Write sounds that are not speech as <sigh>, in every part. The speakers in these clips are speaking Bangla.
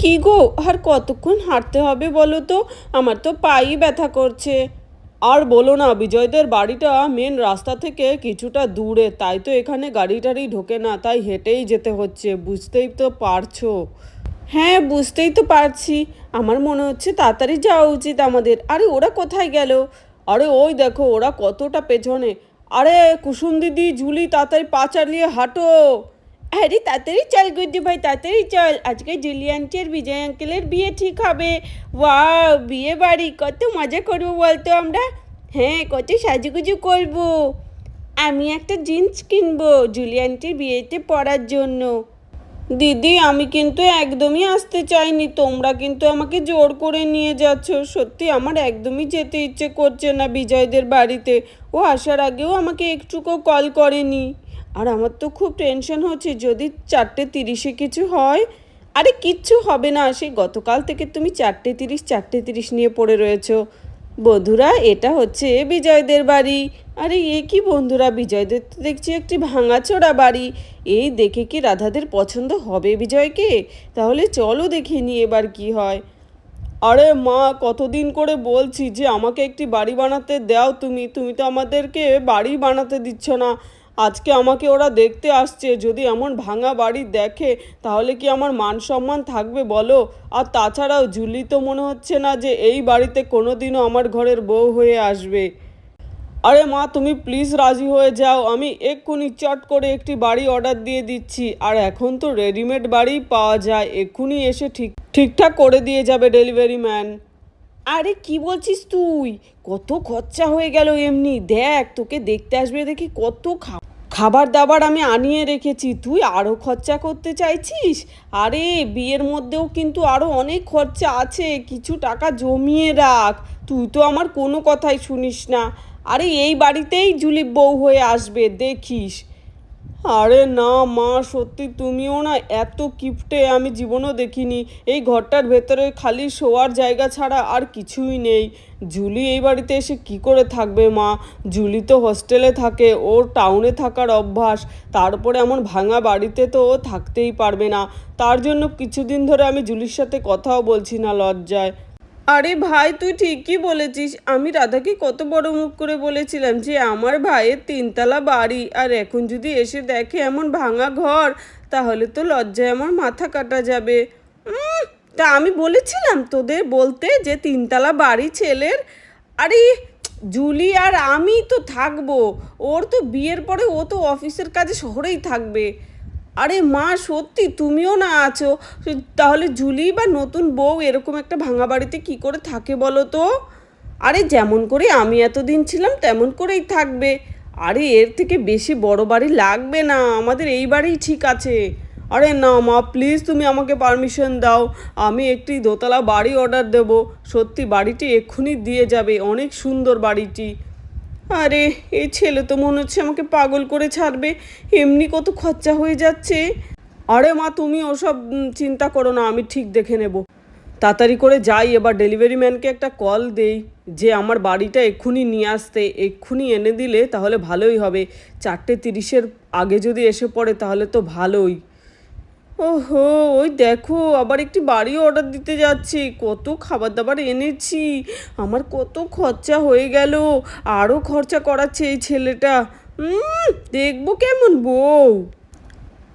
কি গো? আর কতক্ষণ হাঁটতে হবে বলো তো? আমার তো পাই ব্যথা করছে। আর বলো না, বিজয়দের বাড়িটা মেন রাস্তা থেকে কিছুটা দূরে। তাই তো এখানে গাড়ি টাড়ি ঢোকে না, তাই হেঁটেই যেতে হচ্ছে। বুঝতেই তো পারছ। হ্যাঁ বুঝতেই তো পারছি। আমার মনে হচ্ছে তাড়াতাড়ি যাওয়া উচিত আমাদের। আরে, ওরা কোথায় গেল? আরে, ওই দেখো, ওরা কতটা পেছনে। আরে, কুসুম দিদি, ঝুলি, তাড়াতাড়ি পা চালিয়ে হাঁটো। আরে তাড়াতাড়ি চল গুড্ডি ভাই, তাড়াতাড়ি চল। আজকে জুলি আন্টির বিজয় আঙ্কেলের বিয়ে ঠিক হবে। ওয়াও, বিয়ে বাড়ি, কত মজা করব বলতো আমরা? হ্যাঁ কত সাজুগুজু করব। আমি একটা জিন্স কিনবো জুলি আন্টির বিয়েতে পরার জন্য। দিদি, আমি কিন্তু একদমই আসতে চাইনি। তোমরা কিন্তু আমাকে জোর করে নিয়ে যাচ্ছ। সত্যি, আমার একদমই যেতে ইচ্ছে করছে না বিজয়দের বাড়িতে। ও আসার আগেও আমাকে একটুকু কল করেনি। আর আমার তো খুব টেনশন হচ্ছে, যদি চারটে তিরিশে কিছু হয়, আরে কিচ্ছু হবে না সেই গতকাল থেকে তুমি চারটে তিরিশ চারটে তিরিশ নিয়ে পড়ে রয়েছো। বন্ধুরা, এটা হচ্ছে বিজয়দের বাড়ি। আরে এ কি বন্ধুরা, বিজয়দের তো দেখছি একটি ভাঙাচোরা বাড়ি। এই দেখে কি রাধাদের পছন্দ হবে বিজয়কে? তাহলে চলো দেখে নি এবার কি হয়। আরে মা, কতদিন করে বলছি যে আমাকে একটি বাড়ি বানাতে দাও তুমি। তুমি তো আমাদেরকে বাড়ি বানাতে দিচ্ছ না। আজকে আমাকে ওরা দেখতে আসছে, যদি এমন ভাঙা বাড়ি দেখে, তাহলে কি আমার মান সম্মান থাকবে বলো? আর তাছাড়াও জুলি তো মনে হচ্ছে না যে এই বাড়িতে কোনোদিনও আমার ঘরের বউ হয়ে আসবে। আরে মা, তুমি প্লিজ রাজি হয়ে যাও, আমি এক্ষুনি চট করে একটি বাড়ি অর্ডার দিয়ে দিচ্ছি। আর এখন তো রেডিমেড বাড়ি পাওয়া যায়, এক্ষুনি এসে ঠিক, ঠিকঠাক করে দিয়ে যাবে ডেলিভারি ম্যান আরে কি বলছিস তুই? কত খরচা হয়ে গেল এমনি। দেখ, তোকে দেখতে আসবে দেখি কত খা খাবার দাবার আমি আনিয়ে রেখেছি। তুই আরও খরচা করতে চাইছিস? আরে, বিয়ের মধ্যেও কিন্তু আরও অনেক খরচা আছে। কিছু টাকা জমিয়ে রাখ। তুই তো আমার কোনো কথাই শুনিস না। আরে, এই বাড়িতেই জুলিপ বউ হয়ে আসবে, দেখিস। আরে না, মা, সত্যি তুমিও না এত কিপটে আমি জীবনও দেখিনি। এই ঘরটার ভেতরে খালি শোয়ার জায়গা ছাড়া আর কিছুই নেই। জুলি এই বাড়িতে এসে কি করে থাকবে, মা? জুলি তো হোস্টেলে থাকে ওর টাউনে থাকার অভ্যাস। তারপরে এমন ভাঙা বাড়িতে তো ও থাকতেই পারবে না। তার জন্য কিছুদিন ধরে আমি জুলির সাথে কথাও বলছি না লজ্জায়। আরে ভাই, তুই ঠিকই বলেছিস। আমি রাধাকে কত বড় মুখ করে বলেছিলাম যে, আমার ভাইয়ের তিনতলা বাড়ি, আর এখন যদি এসে দেখে এমন ভাঙা ঘর, তাহলে তো লজ্জায় আমার মাথা কাটা যাবে। তা আমি বলেছিলাম তোদের বলতে যে, তিনতলা বাড়ি ছেলের? আরে, জুলি আর আমি তো থাকব। ওর তো বিয়ের পরে ও তো অফিসের কাজে শহরেই থাকবে। আরে মা, সত্যি তুমিও না আছো? তাহলে জুলি বা নতুন বউ এরকম একটা ভাঙা বাড়িতে কি করে থাকে বলো তো? আরে যেমন করে আমি এতদিন ছিলাম, তেমন করেই থাকবে। আরে এর থেকে বেশি বড় বাড়ি লাগবে না, আমাদের এই বাড়িই ঠিক আছে। আরে না মা প্লিজ তুমি আমাকে পারমিশন দাও। আমি একটি দোতলা বাড়ি অর্ডার দেব। সত্যি বাড়িটি এক্ষুনি দিয়ে যাবে, অনেক সুন্দর বাড়িটি। আরে, এই ছেলে তো মনে হচ্ছে আমাকে পাগল করে ছাড়বে। এমনি কত খরচা হয়ে যাচ্ছে। আরে মা, তুমি ওসব চিন্তা করো না, আমি ঠিক দেখে নেব। তাড়াতাড়ি করে যাই, এবার ডেলিভারি ম্যানকে একটা কল দেই, যে আমার বাড়িটা এক্ষুনি নিয়ে আসতে, এক্ষুনি এনে দিলে তাহলে ভালোই হবে। চারটে তিরিশের আগে যদি এসে পড়ে তাহলে তো ভালোই। ওহো, ওই দেখো, আবার একটি বাড়ি অর্ডার দিতে যাচ্ছি। কত খাবার দাবার এনেছি, আমার কত খরচা হয়ে গেল আরও খরচা করাচ্ছে এই ছেলেটা। দেখব কেমন বউ।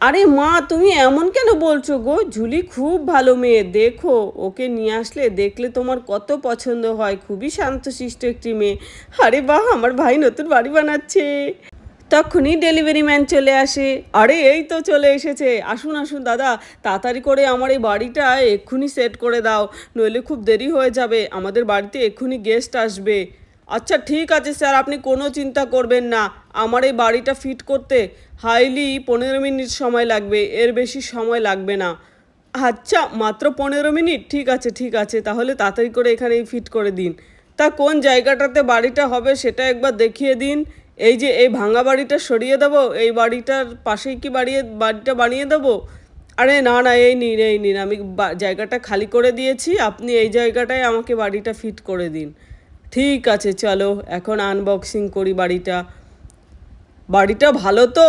আরে মা, তুমি এমন কেন বলছো গো? ঝুলি খুব ভালো মেয়ে, দেখো, ওকে নিয়ে আসলে দেখলে তোমার কত পছন্দ হয়। খুবই শান্তশিষ্ট একটি মেয়ে। আরে বাহ, আমার ভাই নতুন বাড়ি বানাচ্ছে। তখনই ডেলিভারি ম্যান চলে আসে। আরে, এই তো চলে এসেছে। আসুন আসুন, দাদা, তাড়াতাড়ি করে আমার এই বাড়িটা এক্ষুনি সেট করে দাও, নইলে খুব দেরি হয়ে যাবে। আমাদের বাড়িতে এক্ষুনি গেস্ট আসবে। আচ্ছা ঠিক আছে স্যার আপনি কোনো চিন্তা করবেন না। আমার এই বাড়িটা ফিট করতে হাইলি পনেরো মিনিট সময় লাগবে। এর বেশি সময় লাগবে না। আচ্ছা মাত্র পনেরো মিনিট? ঠিক আছে ঠিক আছে, তাহলে তাড়াতাড়ি করে এখানেই ফিট করে দিন। তা কোন জায়গাটাতে বাড়িটা হবে সেটা একবার দেখিয়ে দিন। এই যে এই ভাঙা বাড়িটা সরিয়ে দেবো, এই বাড়িটার পাশেই কি বাড়িয়ে, বাড়িটা বানিয়ে দেবো? আরে না না, এই নিন এই নিন, আমি জায়গাটা খালি করে দিয়েছি, আপনি এই জায়গাটায় আমাকে বাড়িটা ফিট করে দিন। ঠিক আছে, চলো, এখন আনবক্সিং করি বাড়িটা। বাড়িটা ভালো তো?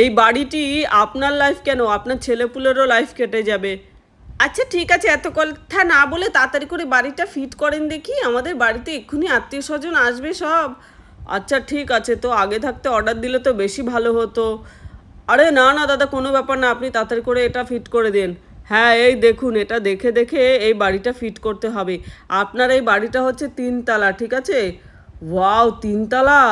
এই বাড়িটি আপনার লাইফ কেন? আপনার ছেলেপুলেরও লাইফ কেটে যাবে। আচ্ছা ঠিক আছে, এত কথা না বলে তাড়াতাড়ি করে বাড়িটা ফিট করেন দেখি, আমাদের বাড়িতে এক্ষুনি আত্মীয় স্বজন আসবে সব। আচ্ছা ঠিক আছে, তো আগে থাকতে অর্ডার দিলে তো বেশি ভালো হতো। আরে না না, দাদা, কোনো ব্যাপার না, আপনি তাড়াতাড়ি করে এটা ফিট করে দিন। হ্যাঁ এই দেখুন, এটা দেখে দেখে এই বাড়িটা ফিট করতে হবে। আপনার এই বাড়িটা হচ্ছে তিনতলা, ঠিক আছে? ওয়াও, তিনতলা?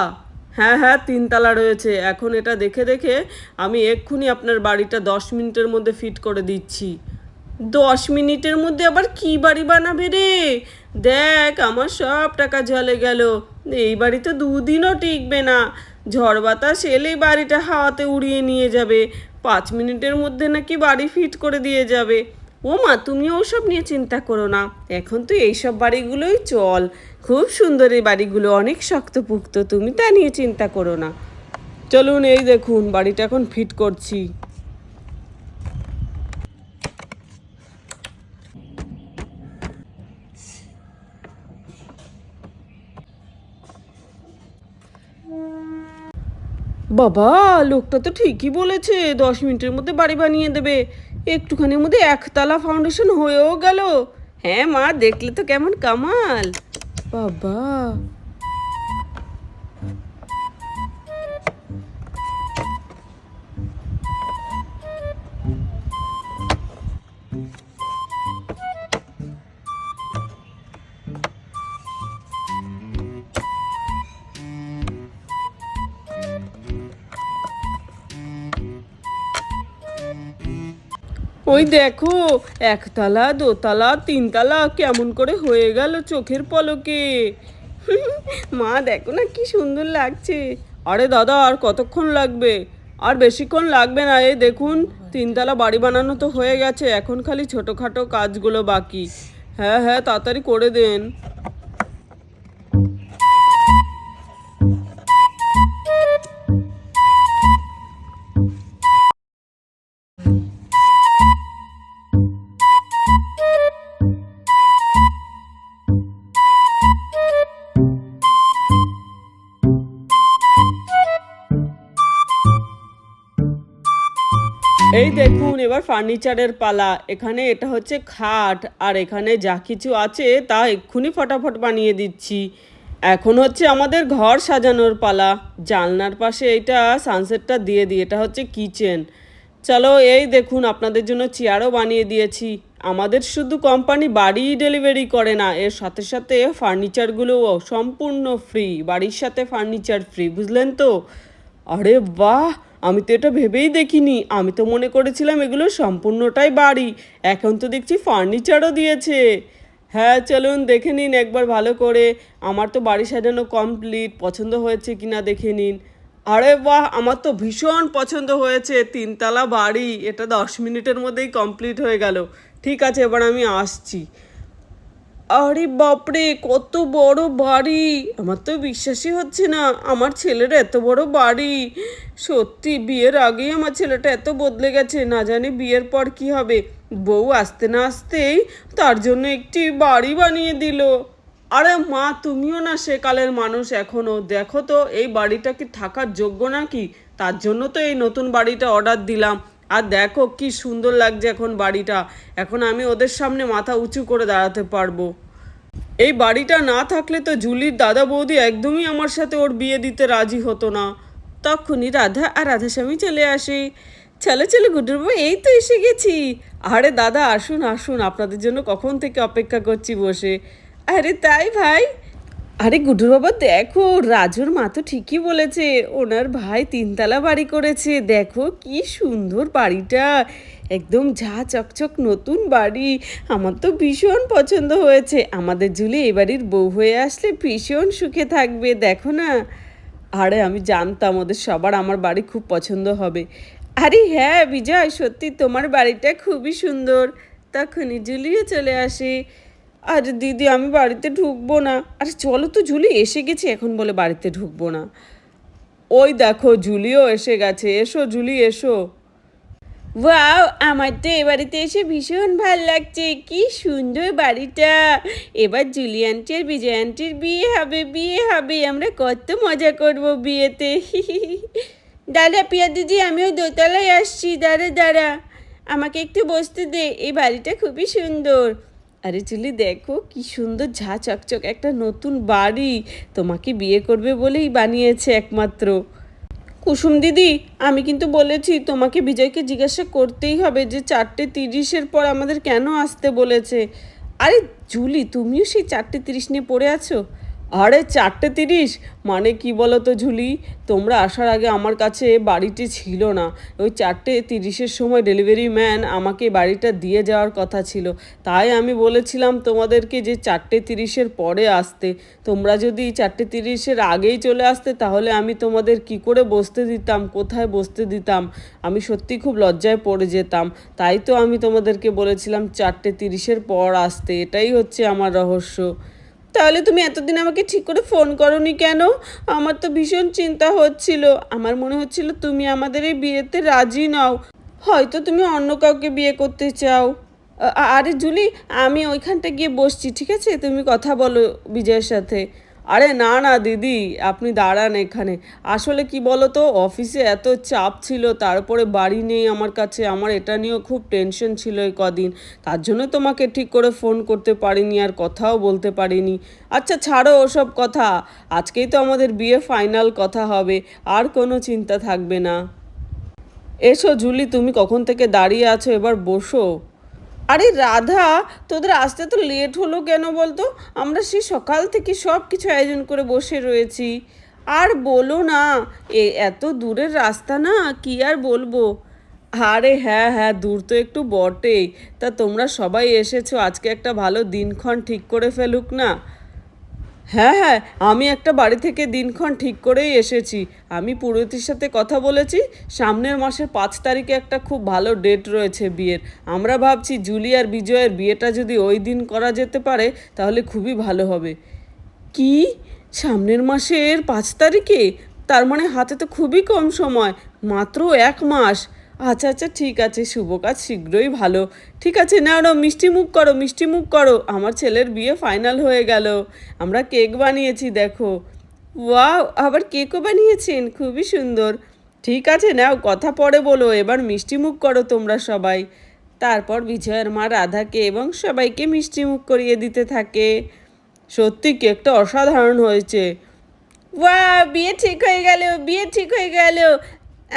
হ্যাঁ হ্যাঁ তিনতলা রয়েছে। এখন এটা দেখে দেখে আমি এক্ষুনি আপনার বাড়িটা দশ মিনিটের মধ্যে ফিট করে দিচ্ছি। দশ মিনিটের মধ্যে আবার কি বাড়ি বানাবে রে? দেখ, আমার সব টাকা জলে গেল। এই বাড়ি তো দুদিনও টিকবে না। ঝড় বাতাস এলেই বাড়িটা হাওয়াতে উড়িয়ে নিয়ে যাবে। পাঁচ মিনিটের মধ্যে নাকি বাড়ি ফিট করে দিয়ে যাবে। ও মা, তুমি ওসব নিয়ে চিন্তা করো না। এখন তো এইসব বাড়িগুলোই চল। খুব সুন্দর এই বাড়িগুলো, অনেক শক্তপুক্ত। তুমি তা নিয়ে চিন্তা করো না। চলুন এই দেখুন, বাড়িটা এখন ফিট করছি। বাবা, লোকটা তো ঠিকই বলেছে, দশ মিনিটের মধ্যে বাড়ি বানিয়ে দেবে। একটুখানির মধ্যে একতলা ফাউন্ডেশন হয়েও গেল। হ্যাঁ মা, দেখলে তো কেমন কামাল। বাবা ওই দেখো, একতলা, দোতলা, তিনতলা কেমন করে হয়ে গেল চোখের পলকে। <laughs> মা, দেখো না কি সুন্দর লাগছে। আরে দাদা, আর কতক্ষণ লাগবে? আর বেশিক্ষণ লাগবে না এই দেখুন, তিনতলা বাড়ি বানানো তো হয়ে গেছে, এখন খালি ছোটোখাটো কাজগুলো বাকি। হ্যাঁ হ্যাঁ তাড়াতাড়ি করে দেন। এই দেখুন, এবার ফার্নিচারের পালা। এখানে এটা হচ্ছে খাট, আর এখানে যা কিছু আছে তা এক্ষুনি ফটাফট বানিয়ে দিচ্ছি। এখন হচ্ছে আমাদের ঘর সাজানোর পালা। জানলার পাশে এইটা সানসেটটা দিয়ে দিই, এটা হচ্ছে কিচেন চলো, এই দেখুন, আপনাদের জন্য চেয়ারও বানিয়ে দিয়েছি। আমাদের শুধু কোম্পানি বাড়ি ডেলিভারি করে না, এর সাথে সাথে ফার্নিচারগুলোও সম্পূর্ণ ফ্রি বাড়ির সাথে ফার্নিচার ফ্রি বুঝলেন তো? আরে বাহ! আমি তো এটা ভেবেই দেখিনি। আমি তো মনে করেছিলাম এগুলো সম্পূর্ণটাই বাড়ি। এখন তো দেখছি ফার্নিচারও দিয়েছে। হ্যাঁ চলুন দেখে নিন একবার ভালো করে। আমার তো বাড়ি সাজানো কমপ্লিট পছন্দ হয়েছে কিনা দেখে নিন। আরে বাহ, আমার তো ভীষণ পছন্দ হয়েছে। তিনতলা বাড়ি। এটা দশ মিনিটের মধ্যেই কমপ্লিট হয়ে গেল। ঠিক আছে, এবার আমি আসছি। আরে বাপরে, কত বড় বাড়ি। আমার তো বিশ্বাসই হচ্ছে না, আমার ছেলের এত বড় বাড়ি। সত্যি, বিয়ের আগেই আমার ছেলেটা এত বদলে গেছে, না জানি বিয়ের পর কি হবে। বউ আসতে না আসতেই তার জন্য একটি বাড়ি বানিয়ে দিল। আরে মা, তুমিও না সেকালের মানুষ এখনও দেখো তো, এই বাড়িটা কি থাকার যোগ্য নাকি? তার জন্য তো এই নতুন বাড়িটা অর্ডার দিলাম। আর দেখো কি সুন্দর লাগছে এখন বাড়িটা। এখন আমি ওদের সামনে মাথা উঁচু করে দাঁড়াতে পারব। এই বাড়িটা না থাকলে তো জুলির দাদা বৌদি একদমই আমার সাথে ওর বিয়ে দিতে রাজি হতো না। তখনই রাধা আর রাধাস্বামী চলে আসে। চলো চলো, গুড্ডুর এই তো এসে গেছি। আরে দাদা, আসুন আসুন, আপনাদের জন্য কখন থেকে অপেক্ষা করছি বসে। আরে তাই ভাই আরে গুড্ডুর বাবা, দেখো, রাজুর মা তো ঠিকই বলেছে, ওনার ভাই তিনতলা বাড়ি করেছে, দেখো কি সুন্দর বাড়িটা, একদম ঝা চকচক নতুন বাড়ি, আমার তো ভীষণ পছন্দ হয়েছে, আমাদের জুলি এই বাড়ির বউ হয়ে আসলে ভীষণ সুখে থাকবে, দেখো না। আরে আমি জানতাম ওদের সবার আমার বাড়ি খুব পছন্দ হবে। আরে হ্যাঁ বিজয়, সত্যি তোমার বাড়িটা খুবই সুন্দর। তখনই জুলিও চলে আসে। আর দিদি, আমি বাড়িতে ঢুকবো না। আরে চলো তো, ঝুলি এসে গেছি এখন বলে বাড়িতে ঢুকবো না। ওই দেখো, ঝুলিও এসে গেছে। এসো, ঝুলি, এসো। ওয়াও, আমার তো এ বাড়িতে এসে ভীষণ ভালো লাগছে। কি সুন্দর বাড়িটা। এবার জুলি আন্টি আর বিজয় আন্টির বিয়ে হবে বিয়ে হবে। আমরা কত মজা করব বিয়েতে। <laughs> দাদা, পিয়া দিদি, আমিও দোতলায় আসছি। দাঁড়া দাঁড়া। আমাকে একটু বসতে দে। এই বাড়িটা খুবই সুন্দর। আরে চুলি দেখো, কি সুন্দর ঝা চকচক একটা নতুন বাড়ি। তোমাকে বিয়ে করবে বলেই বানিয়েছে একমাত্র। কুসুম দিদি, আমি কিন্তু বলেছি, তোমাকে বিজয়কে জিজ্ঞাসা করতেই হবে যে চারটে তিরিশের পর আমাদের কেন আসতে বলেছে। আরে, জুলি, তুমিও সেই চারটে তিরিশ নিয়ে পড়ে আছো? আরে চারটে তিরিশ? মানে কি বলো তো ঝুলি? তোমরা আসার আগে আমার কাছে বাড়িটি ছিল না। ওই চারটে তিরিশের সময় ডেলিভারি ম্যান আমাকে বাড়িটা দিয়ে যাওয়ার কথা ছিল। তাই আমি বলেছিলাম তোমাদেরকে যে চারটে তিরিশের পরে আসতে। তোমরা যদি চারটে তিরিশের আগেই চলে আসতে, তাহলে আমি তোমাদের কি করে বসতে দিতাম? কোথায় বসতে দিতাম? আমি সত্যি খুব লজ্জায় পড়ে যেতাম। তাই তো আমি তোমাদেরকে বলেছিলাম চারটে তিরিশের পর আসতে। এটাই হচ্ছে আমার রহস্য। তাহলে তুমি এতদিন আমাকে ঠিক করে ফোন করনি কেন? আমার তো ভীষণ চিন্তা হচ্ছিল। আমার মনে হচ্ছিল তুমি আমাদের এই বিয়েতে রাজি নাও। হয়তো তুমি অন্য কাউকে বিয়ে করতে চাও। আরে জুলি, আমি ওইখানটা গিয়ে বসছি, ঠিক আছে? তুমি কথা বলো বিজয়ের সাথে। আরে না না, দিদি, আপনি দাঁড়ান এখানে। আসলে কি বলো তো অফিসে এত চাপ ছিল তারপরে বাড়ি নেই আমার কাছে, আমার এটা নিয়েও খুব টেনশন ছিল এই কদিন। তার জন্য তোমাকে ঠিক করে ফোন করতে পারিনি, আর কথাও বলতে পারিনি। আচ্ছা ছাড়ো ওসব কথা, আজকেই তো আমাদের বিয়ে ফাইনাল কথা হবে, আর কোনো চিন্তা থাকবে না। এসো, জুলি, তুমি কখন থেকে দাঁড়িয়ে আছো, এবার বসো। আরে রাধা, তোদের আসতে তো লেট হলো কেন বলতো? আমরা সেই সকাল থেকে সব কিছু আয়োজন করে বসে রয়েছি। আর বলো না, এ এত দূরের রাস্তা না, কি আর বলব? আরে হ্যাঁ হ্যাঁ দূর তো একটু বটেই। তা তোমরা সবাই এসেছ, আজকে একটা ভালো দিনক্ষণ ঠিক করে ফেলুক না। হ্যাঁ হ্যাঁ আমি একটা বাড়ি থেকে দিনক্ষণ ঠিক করেই এসেছি। আমি পুরোহিতের সাথে কথা বলেছি। সামনের মাসের পাঁচ তারিখে একটা খুব ভালো ডেট রয়েছে বিয়ের। আমরা ভাবছি জুলি আর বিজয়ের বিয়েটা যদি ওই দিন করা যেতে পারে, তাহলে খুবই ভালো হবে। কি? সামনের মাসের পাঁচ তারিখে? তার মানে হাতে তো খুবই কম সময়। মাত্র এক মাস। আচ্ছা আচ্ছা ঠিক আছে, শুভ কাজ, শীঘ্রই ভালো। ঠিক আছে না ওরা মিষ্টি মুখ করো, মিষ্টি মুখ করো। আমার ছেলের বিয়ে ফাইনাল হয়ে গেল। আমরা কেক বানিয়েছি, দেখো। ওয়াও, আবার কেকও বানিয়েছেন, খুবই সুন্দর। ঠিক আছে, নাও, কথা পরে বলো, এবার মিষ্টি মুখ করো তোমরা সবাই। তারপর বিজয়ের মা রাধাকে এবং সবাইকে মিষ্টি মুখ করিয়ে দিতে থাকে। সত্যি, কেকটা অসাধারণ হয়েছে। ওয়া বিয়ে ঠিক হয়ে গেল, বিয়ে ঠিক হয়ে গেল।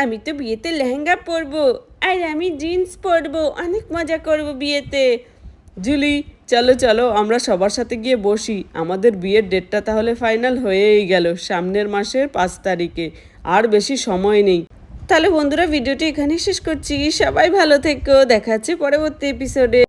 আমি তো বিয়েতে লেহেঙ্গা পরবো, আর আমি জিন্স পরবো, অনেক মজা করব বিয়েতে। জুলি, চলো চলো, আমরা সবার সাথে গিয়ে বসি। আমাদের বিয়ের ডেটটা তাহলে ফাইনাল হয়েই গেল, সামনের মাসের পাঁচ তারিখে, আর বেশি সময় নেই। তাহলে বন্ধুরা, ভিডিওটি এখানেই শেষ করছি। সবাই ভালো থেকো, দেখা হচ্ছে পরবর্তী এপিসোডে